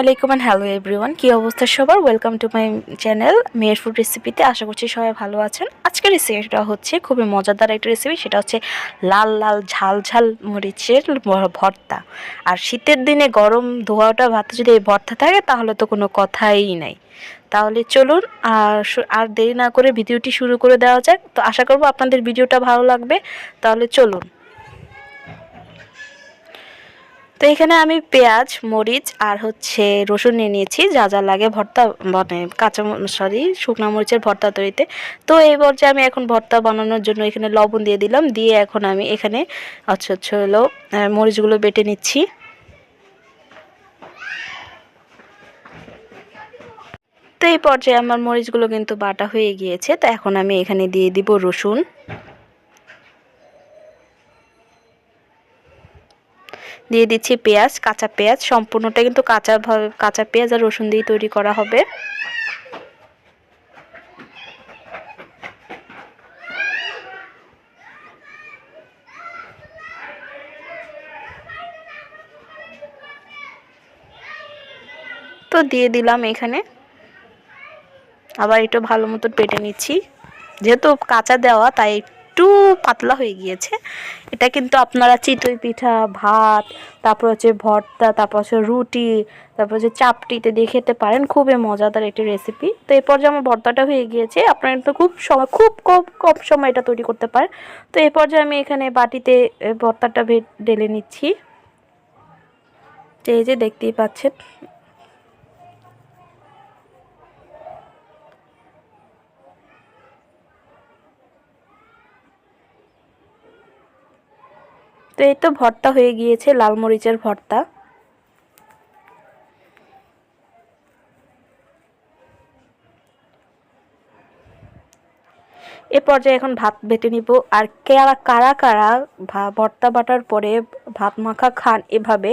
আলাইকুম and hello everyone কী অবস্থা সবার? ওয়েলকাম টু মাই চ্যানেল মেয়ের ফুড রেসিপিতে আশা করছি সবাই ভালো আছেন। আজকের রেসিপিটা হচ্ছে খুবই মজাদার একটা রেসিপি সেটা হচ্ছে লাল লাল, ঝাল ঝাল মরিচের ভর্তা। আর শীতের দিনে গরম ধোয়াটা, ভাতে যদি এই ভর্তা থাকে, তাহলে তো কোনো কথাই নাই। তাহলে চলুন, আর আর দেরি না করে ভিডিওটি শুরু করে দেওয়া যাক। তো আশা করব আপনাদের ভিডিওটা ভালো লাগবে। তাহলে চলুন। তো এখানে আমি পেঁয়াজ, মরিচ আর হচ্ছে রসুন নিয়ে নিয়েছি। যা যা লাগে ভর্তা মানে কাঁচা সরি শুকনো মরিচের ভর্তা তৈরিতে। তো এই পর্যায়ে আমি এখন ভর্তা বানানোর জন্য এখানে লবণ দিয়ে দিলাম। দিয়ে এখন আমি এখানে আচ্ছা আচ্ছা হলো মরিচগুলো বেটে নিচ্ছি। তো এই পর্যায়ে আমার মরিচগুলো কিন্তু বাটা হয়ে গিয়েছে। তো এখন আমি এখানে দিয়ে দিব রসুন। দিয়ে দিচ্ছি পেঁয়াজ, কাঁচা পেঁয়াজ। সম্পূর্ণটা কিন্তু কাঁচা কাঁচা পেঁয়াজ আর রসুন দিয়ে তৈরি করা হবে। তো দিয়ে দিলাম এখানে। আবার একটু ভালো মতো পেটে নিচ্ছি। যেহেতু কাঁচা দেওয়া, তাই একটু পাতলা হয়ে গিয়েছে। এটা কিন্তু আপনারা চিতই পিঠা, ভাত, তারপর হচ্ছে ভর্তা, তারপর হচ্ছে রুটি, তারপর হচ্ছে চাপটিতে দিয়ে খেতে পারেন। খুবই মজাদার একটি রেসিপি তো এরপর যে আমার ভর্তাটা হয়ে গিয়েছে, আপনারা কিন্তু খুব সময়, খুব কম কম সময় এটা তৈরি করতে পারেন। তো এরপর যে আমি এখানে বাটিতে ভর্তাটা ঢেলে নিচ্ছি। এই যে দেখতেই পাচ্ছেন তো এই তো ভর্তা হয়ে গিয়েছে, লাল মরিচের ভর্তা। এ পর্যায়ে এখন ভাত বেটে নিব। আর কারা কারা কারা ভর্তা বাটার পরে ভাত মাখা খান এভাবে,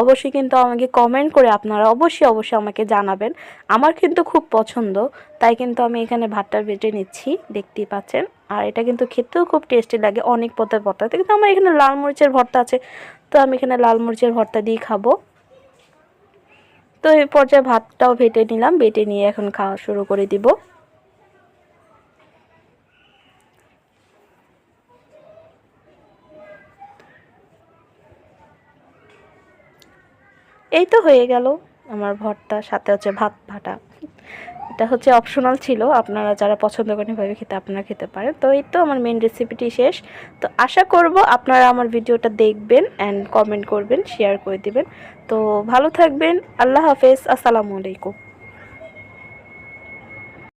অবশ্যই কিন্তু আমাকে কমেন্ট করে আপনারা অবশ্যই অবশ্যই আমাকে জানাবেন। আমার কিন্তু খুব পছন্দ, তাই কিন্তু আমি এখানে ভাতটা বেটে নিচ্ছি, দেখতেই পাচ্ছেন। আর এটা কিন্তু খেতেও খুব টেস্টি লাগে, অনেক পদের ভর্তা। কিন্তু আমার এখানে লাল মরিচের ভর্তা আছে, তো আমি এখানে লাল মরিচের ভর্তা দিয়ে খাব। তো এই পর্যায়ে ভাতটাও ভেটে নিলাম, বেটে নিয়ে এখন খাওয়া শুরু করে দিব। এই তো হয়ে গেল আমার ভর্তা, সাথে হচ্ছে ভাত ভাটা। এটা হচ্ছে অপশনাল ছিল। আপনারা যারা পছন্দ করেন এভাবে খেতে, আপনারা খেতে পারেন। তো এই তো আমার মেন রেসিপিটি শেষ। তো আশা করব আপনারা আমার ভিডিওটা দেখবেন অ্যান্ড কমেন্ট করবেন শেয়ার করে দিবেন। তো ভালো থাকবেন। আল্লাহ হাফেজ। আসসালামু আলাইকুম।